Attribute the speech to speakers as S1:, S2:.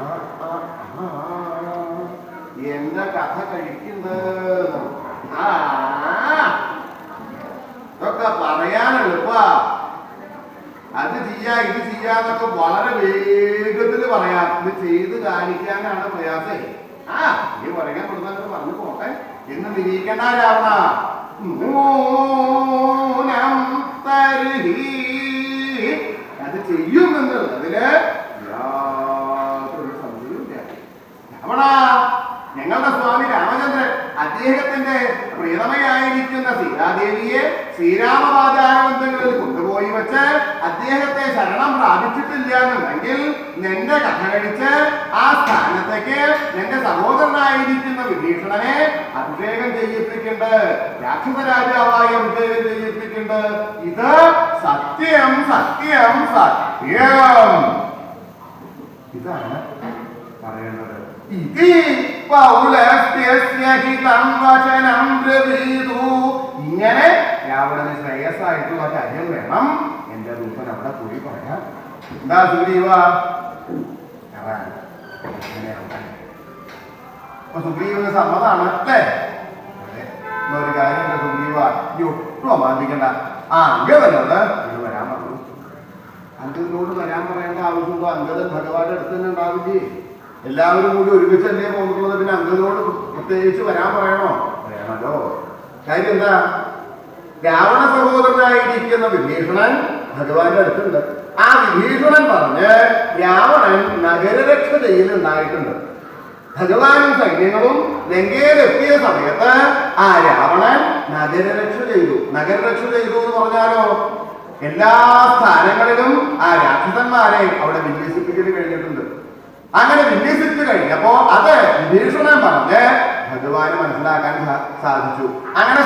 S1: ആ, എന്റെ കഥ കഴിക്കുന്നത് ഇതൊക്കെ പറയാൻ എളുപ്പാ. അത് ചെയ്യാ ഇത് ചെയ്യാന്നൊക്കെ വളരെ വേഗത്തിൽ പറയാം. ഇത് ചെയ്ത് കാണിക്കാനാണ് പ്രയാസേ. ആ ഈ പറയാൻ കൊടുത്തങ്ങോട്ട് പറഞ്ഞു പോട്ടെ. എന്ന് നിരീക്കണ്ട രാവണ മൂനം തരുഹി. അത് ചെയ്യുമെന്ന് അതിൽ ഞങ്ങളുടെ സ്വാമി രാമചന്ദ്രൻ അദ്ദേഹത്തിന്റെ പ്രിയതമയായിരിക്കുന്ന സീതാദേവിയെ ശ്രീരാമപാചാരബന്ധങ്ങളിൽ കൊണ്ടുപോയി വെച്ച് അദ്ദേഹത്തെ ശരണം പ്രാപിച്ചിട്ടില്ല എന്നുണ്ടെങ്കിൽ നിന്റെ കഥ കഴിച്ച് ആ സ്ഥാനത്തേക്ക് നിന്റെ സഹോദരനായിരിക്കുന്ന വിഭീഷണനെ അഭിഷേകം ചെയ്യിപ്പിക്കുന്നുണ്ട് രാക്ഷസ രാജാവായി അഭിഷേകം ചെയ്യിപ്പിക്കുന്നുണ്ട് ഇത് സത്യം സത്യം സത്യം. ഇതാണ് പറയേണ്ടത്. ഇങ്ങനെ രാവണന് ശ്രേയസ്സായിട്ടുള്ള കാര്യം വേണം. എന്റെ ദൂതൻ അവിടെ പോയി പറയാം എന്താ സുഗ്രീവ? സുഗ്രീവന് സമ്മതാണ് അല്ലേ ഒരു കാര്യം സുഗ്രീവ. ഈ ഒട്ടും അമാന്തിക്കണ്ട ആ അങ്കവനോട് ഇത് വരാൻ പറഞ്ഞു. അംഗത്തിനോട് വരാൻ പറയേണ്ട ആവശ്യമുണ്ടോ? അങ്കദൻ ഭഗവാന്റെ അടുത്ത് തന്നെ ഉണ്ടാവില്ലേ? എല്ലാവരും കൂടി ഒരുമിച്ചല്ലേ പോകുന്നത് പിന്നെ അംഗത്തിനോട് പ്രത്യേകിച്ച് വരാൻ പറയണോ? പറയണല്ലോ. കാര്യം എന്താ? രാവണ സഹോദരനായിരിക്കുന്ന വിഭീഷണൻ ഭഗവാന്റെ അടുത്തുണ്ട്. ആ വിഭീഷണൻ പറഞ്ഞ് രാവണൻ നഗരരക്ഷ ചെയ്യലുണ്ടായിട്ടുണ്ട് ഭഗവാനും സൈന്യങ്ങളും ലങ്കയിലെത്തിയ സമയത്ത് ആ രാവണൻ നഗരരക്ഷ ചെയ്തു. നഗരരക്ഷ ചെയ്തു എന്ന് പറഞ്ഞാലോ? എല്ലാ സ്ഥാനങ്ങളിലും ആ രാക്ഷസന്മാരെ അവിടെ വിന്യസിപ്പിക്കൽ കഴിഞ്ഞിട്ടുണ്ട്. അങ്ങനെ വിന്യസിച്ചു കഴിഞ്ഞപ്പോ അത് വിഭീഷണൻ പറഞ്ഞ് ഭഗവാന് മനസ്സിലാക്കാൻ സാധിച്ചു. അങ്ങനെ